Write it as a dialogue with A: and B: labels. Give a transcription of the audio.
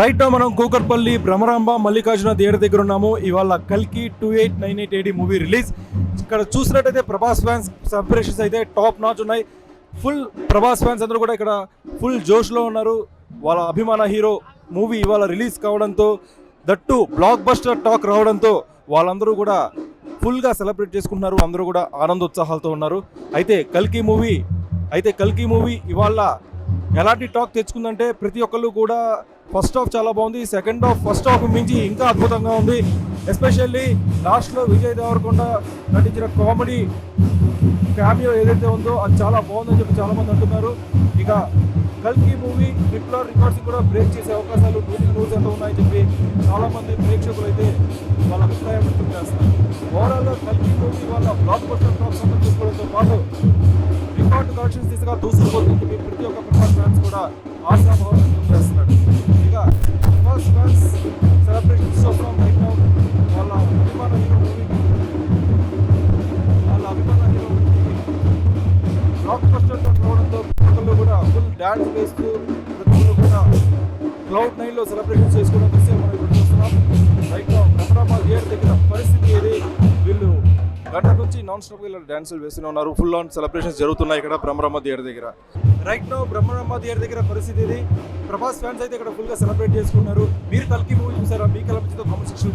A: Right మనం Kukatpally Bhramaramba Mallikarjuna theatre దగ్గర ఉన్నాము. ఇవాళ కల్కి two eight nine eight AD movie release ఇక్కడ చూసినట్టయితే ప్రభాస్ ఫ్యాన్స్ సెలబ్రేషన్స్ అయితే టాప్ నాచ్ ఉన్నాయి. ఫుల్ ప్రభాస్ ఫ్యాన్స్ అందరూ కూడా ఇక్కడ ఫుల్ జోష్లో ఉన్నారు. వాళ్ళ అభిమాన హీరో మూవీ ఇవాళ రిలీజ్ కావడంతో దట్టు బ్లాక్ బస్టర్ టాక్ రావడంతో వాళ్ళందరూ కూడా ఫుల్గా సెలబ్రేట్ చేసుకుంటున్నారు. అందరూ కూడా ఆనందోత్సాహాలతో ఉన్నారు. అయితే కల్కి మూవీ అయితే కల్కి మూవీ ఇవాళ ఎలాంటి టాక్ తెచ్చుకుందంటే ప్రతి ఒక్కళ్ళు కూడా ఫస్ట్ హాఫ్ చాలా బాగుంది సెకండ్ హాఫ్ ఫస్ట్ హాఫ్ మించి ఇంకా అద్భుతంగా ఉంది. ఎస్పెషల్లీ లాస్ట్లో విజయ్ దేవరకొండ నటించిన కామెడీ క్యామియో ఏదైతే ఉందో అది చాలా బాగుందని చెప్పి చాలామంది అంటున్నారు. ఇక కల్కి మూవీ ట్రిపులర్ రికార్డ్స్ కూడా బ్రేక్ చేసే అవకాశాలు నూటి నూరు ఎంత ఉన్నాయని చెప్పి చాలామంది ప్రేక్షకులు అయితే వాళ్ళ అభిప్రాయం వ్యక్తం చేస్తారు ఓవరాల్గా కల్కి మూవీ వాళ్ళ బ్లాక్ బస్టర్ టాక్స్ సంబంధించి తీసుకోవడంతో పాటు రికార్డ్ కలెక్షన్స్ దిశగా దూసుకుపోతుంది ప్రతి ఒక్క కూడా ఆశాభావం వ్యక్తం చేస్తున్నాడు. ఇక ఫస్ట్ ఫ్యాన్స్ సెలబ్రేషన్స్ కోసం రైట్ నౌ వాళ్ళ అభిమాన హీరో మూవీ వాళ్ళ అభిమాన హీరో బ్లాక్ బస్టర్ రావడంతో ప్రతి కూడా ఫుల్ డ్యాన్స్ వేస్తూ ప్రతి కూడా క్లౌడ్ నైన్లో సెలబ్రేషన్ చేసుకోవడం నుంచి నాన్ స్టాప్ ఇలా డాన్సులు వేస్తూనే ఉన్నారు. ఫుల్ ఆన్ సెలబ్రేషన్స్ జరుగుతున్నాయి ఇక్కడ బ్రహ్మరమ్మ థియేటర్ దగ్గర. రైట్ నో బ్రహ్మరమ్మ థియేటర్ దగ్గర పరిస్థితి ఇది. ప్రభాస్ ఫ్యాన్స్ అయితే ఇక్కడ ఫుల్గా సెలబ్రేట్ చేసుకున్నారు మీరు కల్కి మూవీ చూసారా? మీ ఎలా కామెంట్ సెక్షన్